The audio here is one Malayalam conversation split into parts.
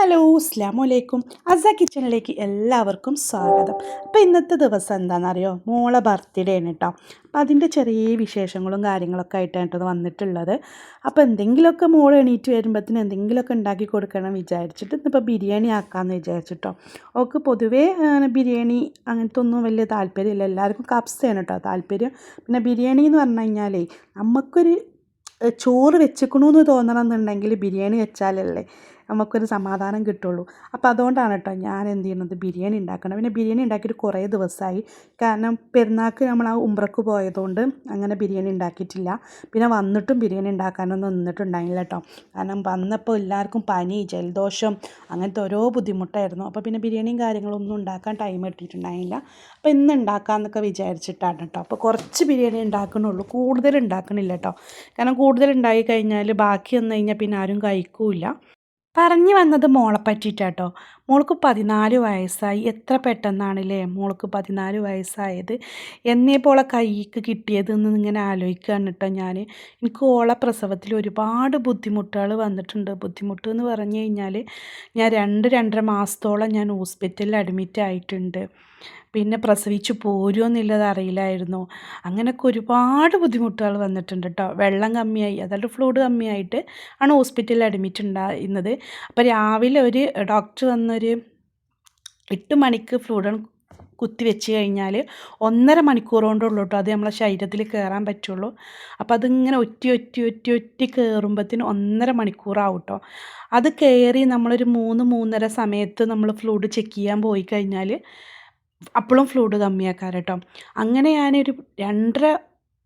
ഹലോ അസ്ലാമു അലൈക്കും അസ കിച്ചണിലേക്ക് എല്ലാവർക്കും സ്വാഗതം. അപ്പോൾ ഇന്നത്തെ ദിവസം എന്താണെന്നറിയോ മോളെ ബർത്ത്ഡേ ആണ് കേട്ടോ അപ്പോൾ അതിന്റെ ചെറിയ വിശേഷങ്ങളും കാര്യങ്ങളൊക്കെ ആയിട്ടാണ് വന്നിട്ടുള്ളത്. അപ്പോൾ എന്തെങ്കിലുമൊക്കെ മോൾ എണീറ്റ് വരുമ്പോഴത്തേന് എന്തെങ്കിലുമൊക്കെ ഉണ്ടാക്കി കൊടുക്കണം വിചാരിച്ചിട്ട് ഇന്നിപ്പോൾ ബിരിയാണി ആക്കാമെന്ന് വിചാരിച്ചിട്ടോ. ഓക്ക് പൊതുവേ ബിരിയാണി അങ്ങനത്തെ ഒന്നും വലിയ താല്പര്യമില്ല. എല്ലാവർക്കും കപ്സയാണ് കേട്ടോ താല്പര്യം. പിന്നെ ബിരിയാണി എന്ന് പറഞ്ഞു കഴിഞ്ഞാലേ നമുക്കൊരു ചോറ് വെച്ചേക്കണമെന്ന് തോന്നണമെന്നുണ്ടെങ്കിൽ ബിരിയാണി വെച്ചാലല്ലേ. നമുക്കൊരു സമാധാനം കിട്ടുള്ളൂ. അപ്പോൾ അതുകൊണ്ടാണ് കേട്ടോ ഞാൻ എന്ത് ചെയ്യുന്നത് ബിരിയാണി ഉണ്ടാക്കണം പിന്നെ ബിരിയാണി ഉണ്ടാക്കിയിട്ട് കുറേ ദിവസമായി കാരണം പെരുന്നാൾക്ക് നമ്മൾ ആ ഉമ്പ്രക്ക് പോയതുകൊണ്ട് അങ്ങനെ ബിരിയാണി ഉണ്ടാക്കിയിട്ടില്ല പിന്നെ വന്നിട്ടും ബിരിയാണി ഉണ്ടാക്കാനൊന്നും നിന്നിട്ടുണ്ടായില്ല കേട്ടോ കാരണം വന്നപ്പോൾ എല്ലാവർക്കും പനി ജലദോഷം അങ്ങനത്തെ ഓരോ ബുദ്ധിമുട്ടായിരുന്നു. അപ്പോൾ പിന്നെ ബിരിയാണിയും കാര്യങ്ങളൊന്നും ഉണ്ടാക്കാൻ ടൈം കിട്ടിയിട്ടുണ്ടായില്ല അപ്പോൾ ഇന്ന് ഉണ്ടാക്കാമെന്നൊക്കെ വിചാരിച്ചിട്ടാണ് കേട്ടോ അപ്പോൾ കുറച്ച് ബിരിയാണി ഉണ്ടാക്കണുള്ളൂ കൂടുതൽ ഉണ്ടാക്കണില്ല കേട്ടോ കാരണം കൂടുതൽ ഉണ്ടായി കഴിഞ്ഞാൽ ബാക്കി വന്നു കഴിഞ്ഞാൽ പിന്നെ ആരും കഴിക്കൂല പറഞ്ഞു വന്നത് മോളെ പറ്റിയിട്ടാട്ടോ. മോൾക്ക് പതിനാല് വയസ്സായി. എത്ര പെട്ടെന്നാണല്ലേ മോൾക്ക് പതിനാല് വയസ്സായത്? എന്നേപ്പോൾ ഓളെ കൈക്ക് കിട്ടിയതെന്ന് ഇങ്ങനെ ആലോചിക്കുകയാണ് കേട്ടോ ഞാൻ. എനിക്ക് ഓളെ പ്രസവത്തിൽ ഒരുപാട് ബുദ്ധിമുട്ടുകൾ വന്നിട്ടുണ്ട്. ബുദ്ധിമുട്ട് എന്ന് പറഞ്ഞു കഴിഞ്ഞാൽ ഞാൻ രണ്ട് രണ്ടര മാസത്തോളം ഞാൻ ഹോസ്പിറ്റലിൽ അഡ്മിറ്റ് ആയിട്ടുണ്ട് പിന്നെ പ്രസവിച്ച് പോരുമോ എന്നുള്ളത് അറിയില്ലായിരുന്നു. അങ്ങനെയൊക്കെ ഒരുപാട് ബുദ്ധിമുട്ടുകൾ വന്നിട്ടുണ്ട് കേട്ടോ വെള്ളം കമ്മിയായി അതായത് ഫ്ലൂഡ് കമ്മിയായിട്ട് ആണ് ഹോസ്പിറ്റലിൽ അഡ്മിറ്റ് ഉണ്ടായിരുന്നത്. അപ്പോൾ രാവിലെ ഒരു ഡോക്ടർ വന്നൊരു എട്ട് മണിക്ക് ഫ്ലൂഡൺ കുത്തി വെച്ച് കഴിഞ്ഞാൽ ഒന്നര മണിക്കൂർ കൊണ്ടുള്ളൂ കേട്ടോ അത് നമ്മളെ ശരീരത്തിൽ കയറാൻ പറ്റുള്ളൂ. അപ്പോൾ അതിങ്ങനെ ഒറ്റി ഒറ്റി ഒറ്റി ഒറ്റി കയറുമ്പോഴത്തേന് ഒന്നര മണിക്കൂറാവും കേട്ടോ അത് കയറി നമ്മളൊരു മൂന്ന് മൂന്നര സമയത്ത് നമ്മൾ ഫ്ലൂഡ് ചെക്ക് ചെയ്യാൻ പോയി കഴിഞ്ഞാൽ അപ്പോഴും ഫ്ലൂഡ് കമ്മിയാക്കാൻ കേട്ടോ അങ്ങനെ ഞാനൊരു രണ്ടര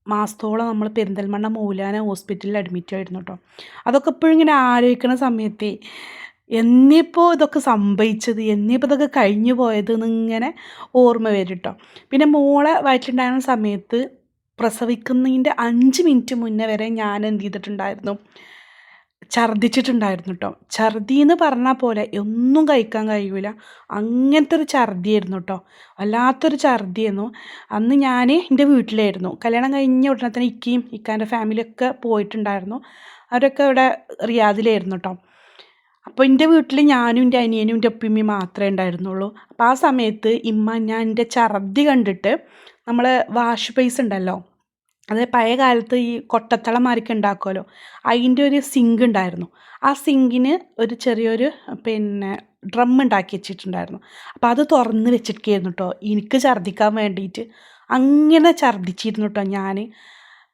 മാസത്തോളം നമ്മൾ പെരിന്തൽമണ്ണ മൂലാന ഹോസ്പിറ്റലിൽ അഡ്മിറ്റ് ആയിരുന്നു കേട്ടോ അതൊക്കെ ഇപ്പോഴും ഇങ്ങനെ ആലോചിക്കുന്ന സമയത്ത് എന്നിപ്പോൾ ഇതൊക്കെ സംഭവിച്ചത് എന്നിപ്പോൾ ഇതൊക്കെ കഴിഞ്ഞു പോയത് എന്നിങ്ങനെ ഓർമ്മ വരും കേട്ടോ പിന്നെ മോളെ വയറ്റിലുണ്ടായിരുന്ന സമയത്ത് പ്രസവിക്കുന്നതിന്റെ അഞ്ച് മിനിറ്റ് മുന്നേ വരെ ഞാൻ എന്ത് ചെയ്തിട്ടുണ്ടായിരുന്നു ഛർദ്ദിച്ചിട്ടുണ്ടായിരുന്നു കേട്ടോ ഛർദി എന്ന് പറഞ്ഞാൽ പോലെ ഒന്നും കഴിക്കാൻ കഴിയൂല. അങ്ങനത്തെ ഒരു ഛർദിയായിരുന്നു കേട്ടോ വല്ലാത്തൊരു ഛർദിയായിരുന്നു. അന്ന് ഞാൻ എന്റെ വീട്ടിലായിരുന്നു. കല്യാണം കഴിഞ്ഞ ഉടനെ തന്നെ ഇക്കയും ഇക്കാന്റെ ഫാമിലിയൊക്കെ പോയിട്ടുണ്ടായിരുന്നു. അവരൊക്കെ ഇവിടെ റിയാദിലായിരുന്നു കേട്ടോ അപ്പോൾ എന്റെ വീട്ടിൽ ഞാനും എന്റെ അനിയനും എന്റെ ഒപ്പിമ്മയും മാത്രമേ ഉണ്ടായിരുന്നുള്ളൂ. അപ്പോൾ ആ സമയത്ത് ഇമ്മ ഞാൻ എന്റെ ഛർദി കണ്ടിട്ട് നമ്മൾ വാഷ് പേസ് ഉണ്ടല്ലോ അത് പഴയ കാലത്ത് ഈ കൊട്ടത്തളമാരൊക്കെ ഉണ്ടാക്കുമല്ലോ അതിന്റെ ഒരു സിങ്ക് ഉണ്ടായിരുന്നു. ആ സിങ്കിന് ഒരു ചെറിയൊരു പിന്നെ ഡ്രം ഉണ്ടാക്കി വെച്ചിട്ടുണ്ടായിരുന്നു. അപ്പോൾ അത് തുറന്ന് വെച്ചിരിക്കുകയായിരുന്നു കേട്ടോ എനിക്ക് ഛർദ്ദിക്കാൻ വേണ്ടിയിട്ട് അങ്ങനെ ഛർദ്ദിച്ചിരുന്നു കേട്ടോ ഞാൻ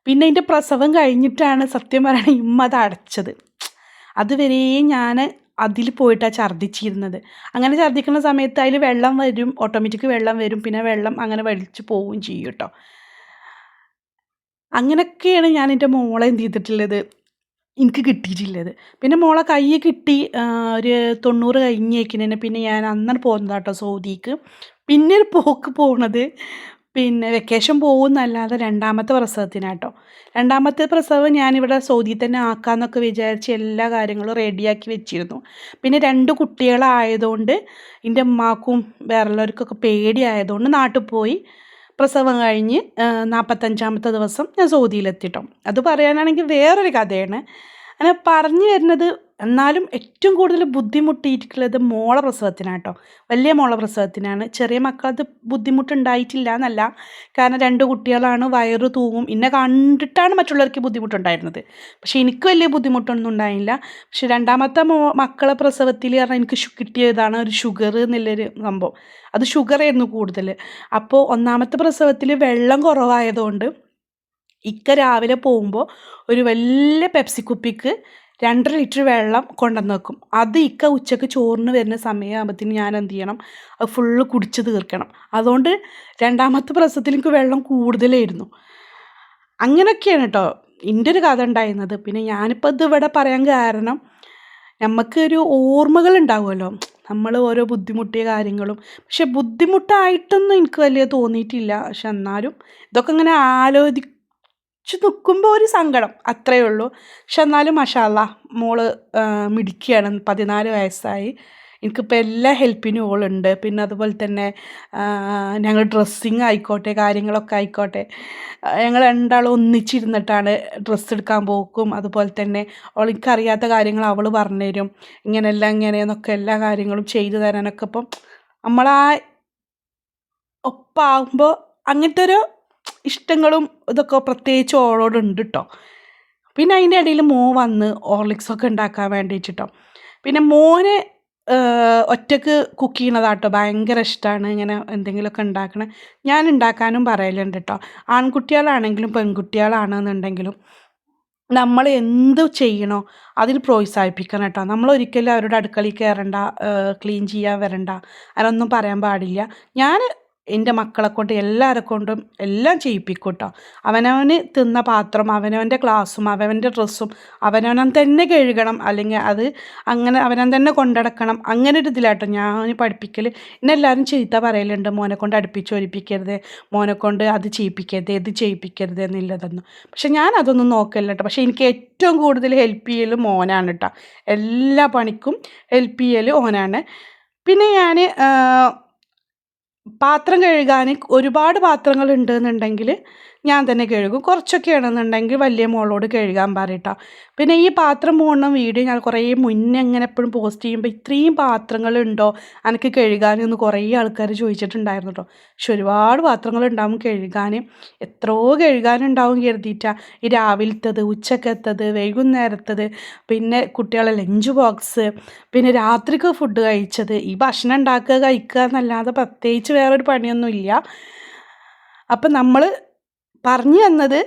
പിന്നെ എന്റെ പ്രസവം കഴിഞ്ഞിട്ടാണ് സത്യം പറയണത് ഇമ്മ അത് അടച്ചത്. അതുവരെ ഞാൻ അതിൽ പോയിട്ടാണ് ഛർദ്ദിച്ചിരുന്നത്. അങ്ങനെ ഛർദ്ദിക്കുന്ന സമയത്ത് അതിൽ വെള്ളം വരും ഓട്ടോമാറ്റിക് വെള്ളം വരും. പിന്നെ വെള്ളം അങ്ങനെ വലിച്ചു പോവുകയും ചെയ്യും കേട്ടോ അങ്ങനെയൊക്കെയാണ് ഞാൻ എന്റെ മോളെ എന്ത് ചെയ്തിട്ടുള്ളത്. എനിക്ക് കിട്ടിയിട്ടുള്ളത്. പിന്നെ മോളെ കൈ കിട്ടി ഒരു തൊണ്ണൂറ് കഴിഞ്ഞേക്കിനെ പിന്നെ ഞാൻ അന്നാണ് പോകുന്നത് കേട്ടോ സൗദിക്ക്. പിന്നെ ഒരു പോക്ക് പോണത് പിന്നെ വെക്കേഷൻ പോകുന്നല്ലാതെ രണ്ടാമത്തെ പ്രസവത്തിനാട്ടോ. രണ്ടാമത്തെ പ്രസവം ഞാനിവിടെ സൗദിയിൽ തന്നെ ആക്കാമെന്നൊക്കെ വിചാരിച്ച് എല്ലാ കാര്യങ്ങളും റെഡിയാക്കി വെച്ചിരുന്നു. പിന്നെ രണ്ട് കുട്ടികളായതുകൊണ്ട് എന്റെ ഉമ്മാക്കും വേറെയുള്ളവർക്കൊക്കെ പേടിയായതുകൊണ്ട് നാട്ടിൽ പോയി. പ്രസവം കഴിഞ്ഞ് നാൽപ്പത്തഞ്ചാമത്തെ ദിവസം ഞാൻ സൗദിയിലെത്തിട്ടോ. അത് പറയാനാണെങ്കിൽ വേറൊരു കഥയാണ്. അങ്ങനെ പറഞ്ഞു വരുന്നത് എന്നാലും ഏറ്റവും കൂടുതൽ ബുദ്ധിമുട്ടിയിട്ടുള്ളത് മോളെ പ്രസവത്തിനാണ് കേട്ടോ വലിയ മോളെ പ്രസവത്തിനാണ്. ചെറിയ മക്കളത് ബുദ്ധിമുട്ടുണ്ടായിട്ടില്ല എന്നല്ല. കാരണം രണ്ട് കുട്ടികളാണ് വയറ് തൂങ്ങും എന്നെ കണ്ടിട്ടാണ് മറ്റുള്ളവർക്ക് ബുദ്ധിമുട്ടുണ്ടായിരുന്നത്. പക്ഷേ എനിക്ക് വലിയ ബുദ്ധിമുട്ടൊന്നും ഉണ്ടായില്ല. പക്ഷെ രണ്ടാമത്തെ മോ മക്കളെ പ്രസവത്തിൽ പറഞ്ഞാൽ എനിക്ക് കിട്ടിയതാണ് ഒരു ഷുഗർ എന്നുള്ളൊരു സംഭവം. അത് ഷുഗറായിരുന്നു കൂടുതൽ. അപ്പോൾ ഒന്നാമത്തെ പ്രസവത്തിൽ വെള്ളം കുറവായതുകൊണ്ട് ഇക്ക രാവിലെ പോകുമ്പോൾ ഒരു വലിയ പെപ്സി കുപ്പിക്ക് രണ്ടര ലിറ്റർ വെള്ളം കൊണ്ടുവന്ന് വെക്കും. അത് ഇക്ക ഉച്ചയ്ക്ക് ചോറിന് വരുന്ന സമയമാകുമ്പോഴത്തേന് ഞാൻ എന്ത് ചെയ്യണം? അത് ഫുള്ള് കുടിച്ച് തീർക്കണം. അതുകൊണ്ട് രണ്ടാമത്തെ പ്രസവത്തിൽ എനിക്ക് വെള്ളം കൂടുതലായിരുന്നു. അങ്ങനെയൊക്കെയാണ് കേട്ടോ എന്റെ ഒരു കഥ ഉണ്ടായിരുന്നത്. പിന്നെ ഞാനിപ്പോൾ ഇത് ഇവിടെ പറയാൻ കാരണം നമുക്കൊരു ഓർമ്മകൾ ഉണ്ടാവുമല്ലോ. നമ്മൾ ഓരോ ബുദ്ധിമുട്ടിയ കാര്യങ്ങളും. പക്ഷെ ബുദ്ധിമുട്ടായിട്ടൊന്നും എനിക്ക് വലിയ തോന്നിയിട്ടില്ല. പക്ഷെ എന്നാലും ഇതൊക്കെ ഇങ്ങനെ ആലോചിച്ച് നിൽക്കുമ്പോൾ ഒരു സങ്കടം അത്രയേ ഉള്ളൂ. പക്ഷെ എന്നാലും മഷാല്ല മോൾ മിടിക്കുകയാണ് പതിനാല് വയസ്സായി. എനിക്കിപ്പോൾ എല്ലാ ഹെൽപ്പിനും ഓളുണ്ട്. പിന്നെ അതുപോലെ തന്നെ ഞങ്ങൾ ഡ്രസ്സിങ് ആയിക്കോട്ടെ കാര്യങ്ങളൊക്കെ ആയിക്കോട്ടെ. ഞങ്ങൾ രണ്ടാളും ഒന്നിച്ചിരുന്നിട്ടാണ് ഡ്രസ്സ് എടുക്കാൻ പോക്കും. അതുപോലെ തന്നെ അവൾക്കറിയാത്ത കാര്യങ്ങൾ അവൾ പറഞ്ഞു തരും ഇങ്ങനെയല്ല ഇങ്ങനെയെന്നൊക്കെ എല്ലാ കാര്യങ്ങളും ചെയ്തു തരാനൊക്കെ ഇപ്പം നമ്മളാ ഒപ്പാകുമ്പോൾ അങ്ങനത്തെ ഒരു ഇഷ്ടങ്ങളും ഇതൊക്കെ പ്രത്യേകിച്ച് ഓളോടുണ്ട് കേട്ടോ പിന്നെ അതിന്റെ ഇടയിൽ മോ വന്ന് ഓർലിക്സൊക്കെ ഉണ്ടാക്കാൻ വേണ്ടിയിട്ടോ പിന്നെ മോനെ ഒറ്റയ്ക്ക് കുക്ക് ചെയ്യണതാട്ടോ ഭയങ്കര ഇഷ്ടമാണ് ഇങ്ങനെ എന്തെങ്കിലുമൊക്കെ ഉണ്ടാക്കണേ ഞാൻ ഉണ്ടാക്കാനും പറയലുണ്ട് കേട്ടോ ആൺകുട്ടികളാണെങ്കിലും പെൺകുട്ടികളാണെന്നുണ്ടെങ്കിലും നമ്മൾ എന്ത് ചെയ്യണോ അതിൽ പ്രോത്സാഹിപ്പിക്കണം കേട്ടോ നമ്മൾ ഒരിക്കലും അവരുടെ അടുക്കളയിൽ കയറണ്ട ക്ലീൻ ചെയ്യാൻ വരണ്ട അതിനൊന്നും പറയാൻ പാടില്ല. ഞാൻ എന്റെ മക്കളെ കൊണ്ട് എല്ലാവരെ കൊണ്ടും എല്ലാം ചെയ്യിപ്പിക്കും കേട്ടോ അവനവന് തിന്ന പാത്രം അവനവന്റെ ക്ലാസ്സും അവനവന്റെ ഡ്രസ്സും അവനവൻ തന്നെ കഴുകണം അല്ലെങ്കിൽ അത് അങ്ങനെ അവനവൻ തന്നെ കൊണ്ടടക്കണം. അങ്ങനെ ഒരു ഇതിലാട്ടോ ഞാൻ പഠിപ്പിക്കൽ എന്നെ എല്ലാവരും ചീത്ത പറയലുണ്ട്. മോനെ കൊണ്ട് അടുപ്പിച്ച് ഒരിപ്പിക്കരുത് മോനെ കൊണ്ട് അത് ചെയ്യിപ്പിക്കരുത് ഇത് ചെയ്യിപ്പിക്കരുത് എന്നുള്ളതൊന്നും പക്ഷെ ഞാൻ അതൊന്നും നോക്കല്ല കേട്ടോ പക്ഷെ എനിക്ക് ഏറ്റവും കൂടുതൽ ഹെൽപ്പ് ചെയ്യൽ മോനാണ് കേട്ടോ എല്ലാ പണിക്കും ഹെൽപ്പ് ചെയ്യൽ ഓനാണ്. പിന്നെ ഞാൻ പാത്രം കഴുകാൻ ഒരുപാട് പാത്രങ്ങൾ ഉണ്ടെന്നുണ്ടെങ്കിൽ ഞാൻ തന്നെ കഴുകും. കുറച്ചൊക്കെ ആണെന്നുണ്ടെങ്കിൽ വലിയ മോളോട് കഴുകാൻ പറയട്ടോ. പിന്നെ ഈ പാത്രം പോകുന്ന വീഡിയോ ഞാൻ കുറേ മുന്നേ അങ്ങനെ എപ്പോഴും പോസ്റ്റ് ചെയ്യുമ്പോൾ ഇത്രയും പാത്രങ്ങളുണ്ടോ? എനിക്ക് കഴുകാനെന്ന് കുറേ ആൾക്കാർ ചോദിച്ചിട്ടുണ്ടായിരുന്നു കേട്ടോ പക്ഷെ ഒരുപാട് പാത്രങ്ങളുണ്ടാവും കഴുകാൻ എത്രയോ കഴുകാനുണ്ടാവും കരുതിയിട്ടാണ് ഈ രാവിലത്തത് ഉച്ചക്കത്തത് വൈകുന്നേരത്തത് പിന്നെ കുട്ടികളെ ലഞ്ച് ബോക്സ് പിന്നെ രാത്രിക്ക് ഫുഡ് കഴിച്ചത്. ഈ ഭക്ഷണം ഉണ്ടാക്കുക കഴിക്കുക എന്നല്ലാതെ പ്രത്യേകിച്ച് വേറൊരു പണിയൊന്നുമില്ല. അപ്പം നമ്മൾ പറഞ്ഞു തന്നത്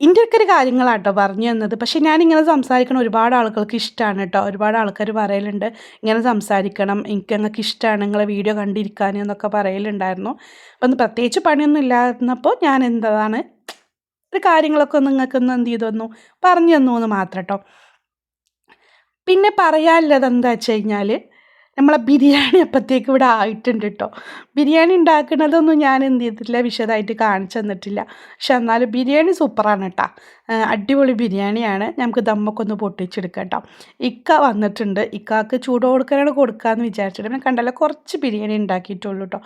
ഒക്കെ ഒരു കാര്യങ്ങളാട്ടോ പറഞ്ഞു തന്നത്. പക്ഷേ ഞാനിങ്ങനെ സംസാരിക്കണം ഒരുപാട് ആളുകൾക്ക് ഇഷ്ടമാണ് കേട്ടോ. ഒരുപാട് ആൾക്കാർ പറയലുണ്ട് ഇങ്ങനെ സംസാരിക്കണം എനിക്ക് ഞങ്ങൾക്ക് ഇഷ്ടമാണ് നിങ്ങളെ വീഡിയോ കണ്ടിരിക്കാൻ എന്നൊക്കെ പറയലുണ്ടായിരുന്നു. അപ്പം പ്രത്യേകിച്ച് പണിയൊന്നും ഇല്ലായിരുന്നപ്പോൾ ഞാൻ എന്താണ് ഒരു കാര്യങ്ങളൊക്കെ ഒന്ന് നിങ്ങൾക്കൊന്ന് എന്ത് ചെയ്തു പറഞ്ഞു തന്നു എന്ന് മാത്രം കേട്ടോ. പിന്നെ പറയാനുള്ളത് എന്താ വെച്ച് കഴിഞ്ഞാൽ നമ്മളെ ബിരിയാണി അപ്പോഴത്തേക്ക് ഇവിടെ ആയിട്ടുണ്ട് കേട്ടോ ബിരിയാണി ഉണ്ടാക്കുന്നതൊന്നും ഞാൻ എന്ത് ചെയ്തിട്ടില്ല വിശദമായിട്ട് കാണിച്ചു തന്നിട്ടില്ല. പക്ഷെ എന്നാലും ബിരിയാണി സൂപ്പറാണ് കേട്ടോ അടിപൊളി ബിരിയാണിയാണ്. നമുക്ക് ദമ്മക്കൊന്ന് പൊട്ടിച്ചെടുക്കാം കേട്ടോ ഇക്ക വന്നിട്ടുണ്ട്. ഇക്കാക്ക് ചൂട് കൊടുക്കാനാണ് കൊടുക്കാമെന്ന് വിചാരിച്ചിട്ട്. പിന്നെ കണ്ടല്ല കുറച്ച് ബിരിയാണി ഉണ്ടാക്കിയിട്ടുള്ളൂ കേട്ടോ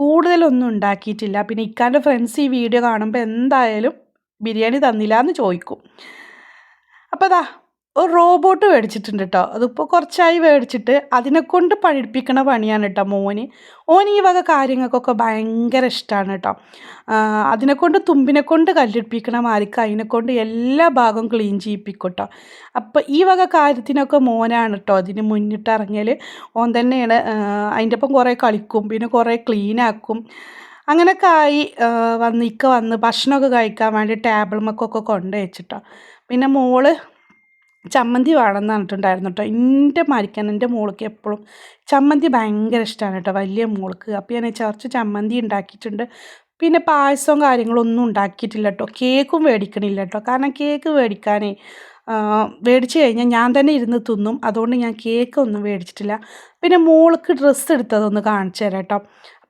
കൂടുതലൊന്നും ഉണ്ടാക്കിയിട്ടില്ല. പിന്നെ ഇക്കാന്റെ ഫ്രണ്ട്സ് ഈ വീഡിയോ കാണുമ്പോൾ എന്തായാലും ബിരിയാണി തന്നില്ല എന്ന് ചോദിക്കും. അപ്പോൾ അതാ ഒരു റോബോട്ട് മേടിച്ചിട്ടുണ്ട് കേട്ടോ അതിപ്പോൾ കുറച്ചായി മേടിച്ചിട്ട് അതിനെക്കൊണ്ട് പഠിപ്പിക്കണ പണിയാണ് കേട്ടോ മോന്. ഓൻ ഈ വക കാര്യങ്ങൾക്കൊക്കെ ഭയങ്കര ഇഷ്ടമാണ് കേട്ടോ അതിനെക്കൊണ്ട് തുമ്പിനെ കൊണ്ട് കല്ലെടുപ്പിക്കണ മാതിരിക്ക് അതിനെക്കൊണ്ട് എല്ലാ ഭാഗവും ക്ലീൻ ചെയ്യിപ്പിക്കും കേട്ടോ അപ്പോൾ ഈ വക കാര്യത്തിനൊക്കെ മോനാണ് കേട്ടോ അതിന് മുന്നിട്ടിറങ്ങിയാൽ ഓൻ തന്നെയാണ് അതിന്റെ ഒപ്പം കുറേ കളിക്കും പിന്നെ കുറേ ക്ലീനാക്കും അങ്ങനെയൊക്കെ ആയി വന്ന് ഇക്ക വന്ന് ഭക്ഷണമൊക്കെ കഴിക്കാൻ വേണ്ടി ടേബിൾ മക്കൊക്കെ കൊണ്ട് വെച്ചിട്ടോ പിന്നെ മോൾ ചമ്മന്തി വേണമെന്ന് പറഞ്ഞിട്ടുണ്ടായിരുന്നു കേട്ടോ എന്റെ മരിക്കാൻ എന്റെ മോൾക്ക് എപ്പോഴും ചമ്മന്തി ഭയങ്കര ഇഷ്ടമാണ് കേട്ടോ വലിയ മോൾക്ക്. അപ്പോൾ ഞാൻ ചേർച്ച് ചമ്മന്തി ഉണ്ടാക്കിയിട്ടുണ്ട്. പിന്നെ പായസവും കാര്യങ്ങളൊന്നും ഉണ്ടാക്കിയിട്ടില്ല കേട്ടോ കേക്കും മേടിക്കണില്ല കേട്ടോ കാരണം കേക്ക് മേടിക്കാനേ മേടിച്ച് കഴിഞ്ഞാൽ ഞാൻ തന്നെ ഇരുന്ന് തിന്നും. അതുകൊണ്ട് ഞാൻ കേക്ക് ഒന്നും മേടിച്ചിട്ടില്ല പിന്നെ മോൾക്ക് ഡ്രസ്സ് എടുത്തതൊന്ന് കാണിച്ചു തരാം കേട്ടോ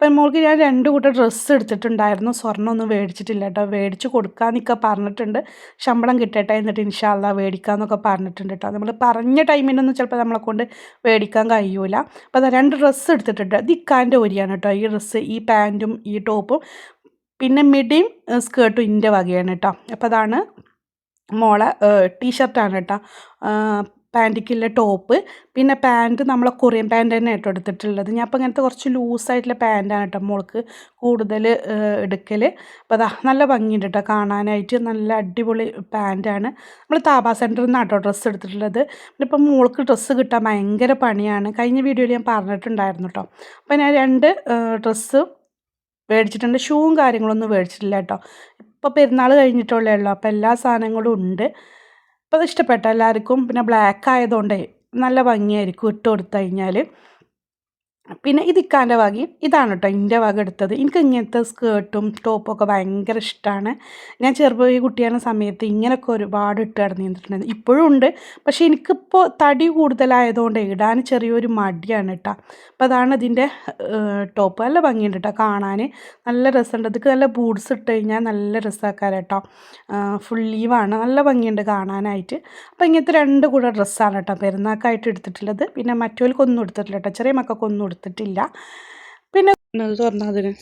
അപ്പം മോൾക്ക് ഞാൻ രണ്ട് കൂട്ടം ഡ്രസ്സ് എടുത്തിട്ടുണ്ടായിരുന്നു. സ്വർണമൊന്നും മേടിച്ചിട്ടില്ല കേട്ടോ. മേടിച്ച് കൊടുക്കാമെന്നൊക്കെ പറഞ്ഞിട്ടുണ്ട്. ശമ്പളം കിട്ടട്ടെ എന്നിട്ട് ഇൻഷാല്ല മേടിക്കാമെന്നൊക്കെ പറഞ്ഞിട്ടുണ്ട് കേട്ടോ. നമ്മൾ പറഞ്ഞ ടൈമിനൊന്നും ചിലപ്പോൾ നമ്മളെ കൊണ്ട് മേടിക്കാൻ കഴിയൂല. അപ്പോൾ അതാ രണ്ട് ഡ്രസ്സ് എടുത്തിട്ടുണ്ട്. ഇത് ഇക്കാന്റെ ഒരിയാണ് കേട്ടോ. ഈ ഡ്രസ്സ് ഈ പാന്റും ഈ ടോപ്പും. പിന്നെ മിഡിയും സ്കേർട്ടും ഇന്റെ വകയാണ് കേട്ടോ. അപ്പോൾ അതാണ് മോളെ ടീഷർട്ടാണ് കേട്ടോ. പാന്റിക്കുള്ള ടോപ്പ്. പിന്നെ പാന്റ് നമ്മളെ കൊറിയൻ പാന്റ് തന്നെ കേട്ടോ എടുത്തിട്ടുള്ളത്. ഞാൻ അപ്പോൾ ഇങ്ങനത്തെ കുറച്ച് ലൂസായിട്ടുള്ള പാന്റാണ് കേട്ടോ മോൾക്ക് കൂടുതൽ എടുക്കൽ അപ്പോൾ അതാ നല്ല ഭംഗിയുണ്ട് കേട്ടോ കാണാനായിട്ട്. നല്ല അടിപൊളി പാന്റാണ് നമ്മൾ താബ സെന്ററിൽ നിന്നാണ് കേട്ടോ ഡ്രസ്സ് എടുത്തിട്ടുള്ളത്. ഇപ്പം മോൾക്ക് ഡ്രസ്സ് കിട്ടാൻ ഭയങ്കര പണിയാണ്. കഴിഞ്ഞ വീഡിയോയിൽ ഞാൻ പറഞ്ഞിട്ടുണ്ടായിരുന്നു കേട്ടോ. അപ്പോൾ ഞാൻ രണ്ട് ഡ്രസ്സ് മേടിച്ചിട്ടുണ്ട്. ഷൂവും കാര്യങ്ങളൊന്നും മേടിച്ചിട്ടില്ല കേട്ടോ. ഇപ്പോൾ പെരുന്നാൾ കഴിഞ്ഞിട്ടുള്ളേ ഉള്ളൂ അപ്പോൾ എല്ലാ സാധനങ്ങളും ഉണ്ട്. അപ്പോൾ അത് ഇഷ്ടപ്പെട്ട എല്ലാവർക്കും പിന്നെ ബ്ലാക്ക് ആയതുകൊണ്ടേ നല്ല ഭംഗിയായിരിക്കും ഇട്ട് കൊടുത്തു കഴിഞ്ഞാൽ പിന്നെ ഇത് ഇക്കാന്റെ വകയും ഇതാണ് കേട്ടോ എന്റെ വക എടുത്തത്. എനിക്ക് ഇങ്ങനത്തെ സ്കേർട്ടും ടോപ്പും ഒക്കെ ഭയങ്കര ഇഷ്ടമാണ് ഞാൻ ചെറുപ്പ കുട്ടിയാണ് സമയത്ത് ഇങ്ങനെയൊക്കെ ഒരുപാട് ഇട്ട് കിടന്നിട്ടുണ്ടായിരുന്നു ഇപ്പോഴും ഉണ്ട്. പക്ഷേ എനിക്കിപ്പോൾ തടി കൂടുതലായതുകൊണ്ട് ഇടാൻ ചെറിയൊരു മടിയാണ് കേട്ടോ അപ്പോൾ അതാണ് ഇതിന്റെ ടോപ്പ്. നല്ല ഭംഗിയുണ്ട് കേട്ടോ കാണാൻ. നല്ല രസമുണ്ട്. ഇതൊക്കെ നല്ല ബൂട്ട്സ് ഇട്ട് കഴിഞ്ഞാൽ നല്ല രസമാക്കാൻ കേട്ടോ ഫുൾ ലീവാണ്. നല്ല ഭംഗിയുണ്ട് കാണാനായിട്ട്. അപ്പോൾ ഇങ്ങനത്തെ രണ്ട് കൂടെ ഡ്രസ്സാണ് കേട്ടോ പെരുന്നാക്കായിട്ട് എടുത്തിട്ടുള്ളത്. പിന്നെ മറ്റോൽക്കൊന്നും എടുത്തിട്ടില്ല കേട്ടോ ചെറിയ മക്കൾക്കൊന്നും കൊടുത്തിട്ടില്ല. പിന്നെ അത് തുറന്നാൽ അതിന്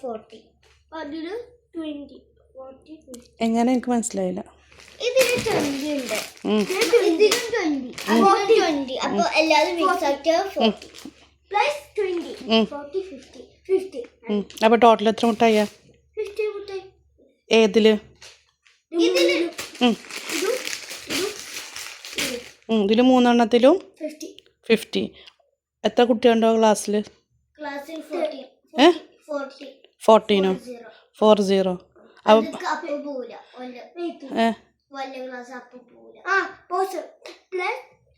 ഫോർട്ടി എങ്ങനെ എനിക്ക് മനസ്സിലായില്ല. അപ്പൊ ഉണ്ട് അപ്പോൾ plus twenty forty fifty fifty അപ്പോൾ ടോട്ടൽ എത്ര മുട്ടായ. ഏതിൽ? ഇതിൽ. മൂന്നെണ്ണത്തിലും ഫിഫ്റ്റി എത്ര കുട്ടിയുണ്ടോ ക്ലാസ്സിൽ ക്ലാസ്സിൽ ഏ? ഫോർട്ടീനോ ഫോർ സീറോ. മുട്ടായി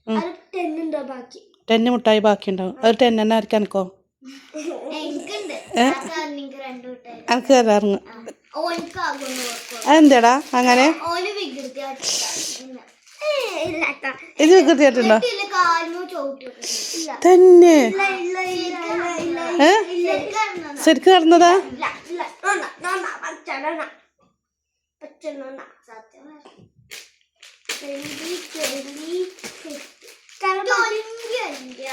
അത് ടെൻ ഉണ്ടോ ബാക്കി ഉണ്ടാവും മുട്ടായി. അത് ടെന്നെ ആയിരിക്കും എനിക്കോ എനിക്ക് തരാറുങ്ങ അതെന്താടാ അങ്ങനെ ഇത് വികൃതിയായിട്ടുണ്ടോ? തന്നെ. ശരിക്കും നടന്നതാ? നോന്ന നോന്ന പച്ച നോന്ന പച്ച നോന്ന സത്യം ട്വന്റി ട്വന്റി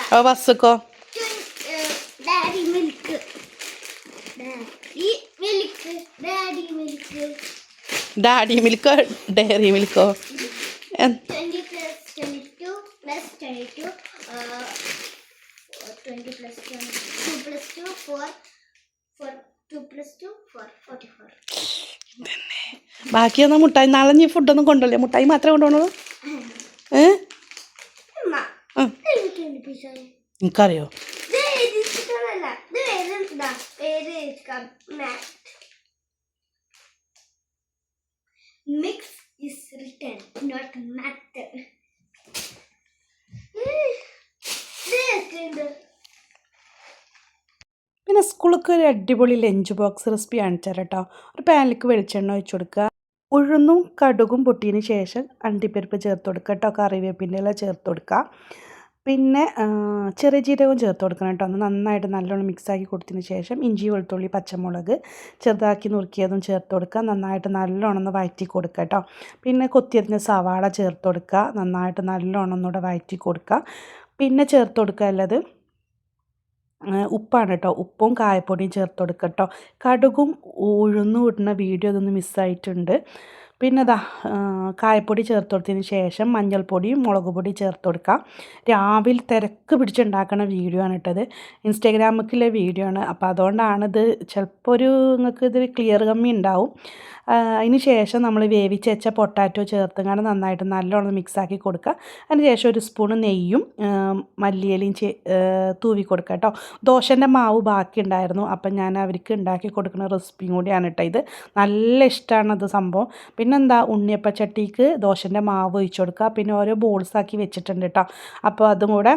അപ്പോൾ ബസ്സൊക്കോ daddy milk daddy milk daddy milk daddy മിൽക്കോ diary മിൽക്കോ twenty plus two four two plus two four forty four ബാക്കി എന്നാ മുട്ടായി നാളെ നീ ഫുഡൊന്നും കൊണ്ടുവല്ലേ മുട്ടായി മാത്രമേ കൊണ്ടുപോകണുള്ളൂ ഏ? എനിക്കറിയോ? പിന്നെ സ്കൂളിലേക്ക് ഒരു അടിപൊളി ലഞ്ച് ബോക്സ് റെസിപ്പി കാണിച്ചാൽ കേട്ടോ ഒരു പാനിലേക്ക് വെളിച്ചെണ്ണ ഒഴിച്ച് കൊടുക്കുക. ഉഴുന്നും കടുകും പൊട്ടിയതിന് ശേഷം അണ്ടിപ്പരിപ്പ് ചേർത്ത് കൊടുക്കുക കേട്ടോ കറിവേപ്പിന്റെ ഇല ചേർത്ത് കൊടുക്കുക. പിന്നെ ചെറിയ ജീരകവും ചേർത്ത് കൊടുക്കണം കേട്ടോ. ഒന്ന് നന്നായിട്ട് നല്ലോണം മിക്സാക്കി കൊടുത്തതിന് ശേഷം ഇഞ്ചി വെളുത്തുള്ളി പച്ചമുളക് ചെറുതാക്കി നുറുക്കിയതും ചേർത്ത് കൊടുക്കുക. നന്നായിട്ട് നല്ലോണം ഒന്ന് വഴറ്റി കൊടുക്കുക കേട്ടോ. പിന്നെ കൊത്തിയരിഞ്ഞ സവാള ചേർത്ത് കൊടുക്കുക. നന്നായിട്ട് നല്ലോണം ഒന്നുകൂടെ വഴറ്റി കൊടുക്കുക. പിന്നെ ചേർത്ത് കൊടുക്കുക ആ, ഉപ്പാണ് കേട്ടോ ഉപ്പും കായപ്പൊടിയും ചേർത്ത് കൊടുക്കുക കേട്ടോ കടുകും ഉഴുന്നും ഇടുന്ന വീഡിയോ അതൊന്ന് മിസ്സായിട്ടുണ്ട് പിന്നെ ഇതാ കായപ്പൊടി ചേർത്ത് കൊടുത്തതിന് ശേഷം മഞ്ഞൾപ്പൊടിയും മുളക് പൊടി ചേർത്ത് കൊടുക്കാം രാവിലെ തിരക്ക് പിടിച്ചുണ്ടാക്കുന്ന വീഡിയോ ആണ് ഇട്ടത് ഇൻസ്റ്റാഗ്രാമിലെ വീഡിയോ ആണ്. അപ്പോൾ അതുകൊണ്ടാണിത് ചിലപ്പോൾ ഒരു നിങ്ങൾക്ക് ഇത് ക്ലിയർ കമ്മി ഉണ്ടാവും. അതിന് ശേഷം നമ്മൾ വേവിച്ച് വെച്ച പൊട്ടാറ്റോ ചേർത്തുകൊണ്ട് നന്നായിട്ട് നല്ലോണം മിക്സാക്കി കൊടുക്കുക. അതിന് ശേഷം ഒരു സ്പൂണ് നെയ്യും മല്ലിയലയും മല്ലിയിലയും തൂവി കൊടുക്കുക കേട്ടോ. ദോശന്റെ മാവ് ബാക്കി ഉണ്ടായിരുന്നു. അപ്പം ഞാൻ അവർക്ക് ഉണ്ടാക്കി കൊടുക്കുന്ന റെസിപ്പിയും കൂടിയാണ് കേട്ടോ ഇത്. നല്ല ഇഷ്ടമാണ് അത് സംഭവം. പിന്നെന്താ ഉണ്ണിയപ്പച്ചട്ടിക്ക് ദോശന്റെ മാവ് ഒഴിച്ചു കൊടുക്കുക. പിന്നെ ഓരോ ബോൾസാക്കി വെച്ചിട്ടുണ്ട് കേട്ടോ അപ്പോൾ അതും കൂടെ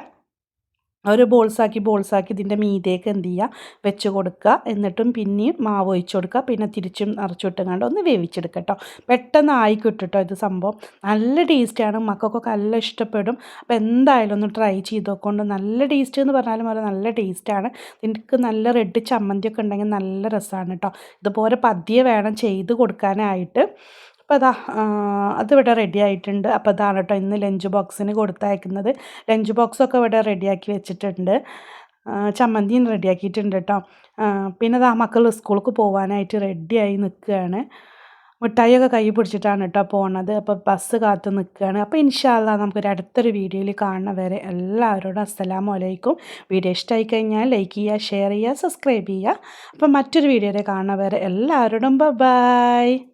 ഒരു ബോൾസാക്കി ബോൾസാക്കി ഇതിന്റെ മീതേക്ക് എന്ത് ചെയ്യുക? വെച്ച് കൊടുക്കുക. എന്നിട്ടും പിന്നെയും മാവ് ഒഴിച്ച് കൊടുക്കുക. പിന്നെ തിരിച്ചും നിറച്ചിട്ടുങ്ങാണ്ട് ഒന്ന് വേവിച്ചെടുക്കുക കേട്ടോ പെട്ടെന്ന് ആയി കിട്ടും ഇത് സംഭവം. നല്ല ടേസ്റ്റാണ് മക്കൾക്കൊക്കെ നല്ല ഇഷ്ടപ്പെടും. അപ്പോൾ എന്തായാലും ഒന്ന് ട്രൈ ചെയ്ത് നോക്കൊണ്ട് നല്ല ടേസ്റ്റ് എന്ന് പറഞ്ഞാലും പോലെ നല്ല ടേസ്റ്റാണ് എനിക്ക് നല്ല റെഡ് ചമ്മന്തിയൊക്കെ ഉണ്ടെങ്കിൽ നല്ല രസമാണ് കേട്ടോ ഇതുപോലെ പതിയെ വേണം ചെയ്ത് കൊടുക്കാനായിട്ട്. അപ്പോൾ അതാ അത് ഇവിടെ റെഡി ആയിട്ടുണ്ട്. അപ്പോൾ അതാണ് കേട്ടോ ഇന്ന് ലഞ്ച് ബോക്സിന് കൊടുത്തയക്കുന്നത്. ലഞ്ച് ബോക്സൊക്കെ ഇവിടെ റെഡിയാക്കി വെച്ചിട്ടുണ്ട്. ചമ്മന്തിയും റെഡിയാക്കിയിട്ടുണ്ട് കേട്ടോ പിന്നെ ദാ മക്കൾ സ്കൂൾക്ക് പോകാനായിട്ട് റെഡിയായി നിൽക്കുകയാണ് മിഠായിയൊക്കെ കൈ പിടിച്ചിട്ടാണ് കേട്ടോ പോണത്. അപ്പോൾ ബസ് കാത്ത് നിൽക്കുകയാണ് അപ്പോൾ ഇൻഷാല്ല നമുക്കൊരു അടുത്തൊരു വീഡിയോയിൽ കാണുന്ന വരെ. എല്ലാവരോടും അസ്സലാമു അലൈക്കും. വീഡിയോ ഇഷ്ടമായി കഴിഞ്ഞാൽ ലൈക്ക് ചെയ്യുക ഷെയർ ചെയ്യുക സബ്സ്ക്രൈബ് ചെയ്യുക. അപ്പം മറ്റൊരു വീഡിയോയിൽ കാണുന്ന വരെ. എല്ലാവരോടും ബൈ.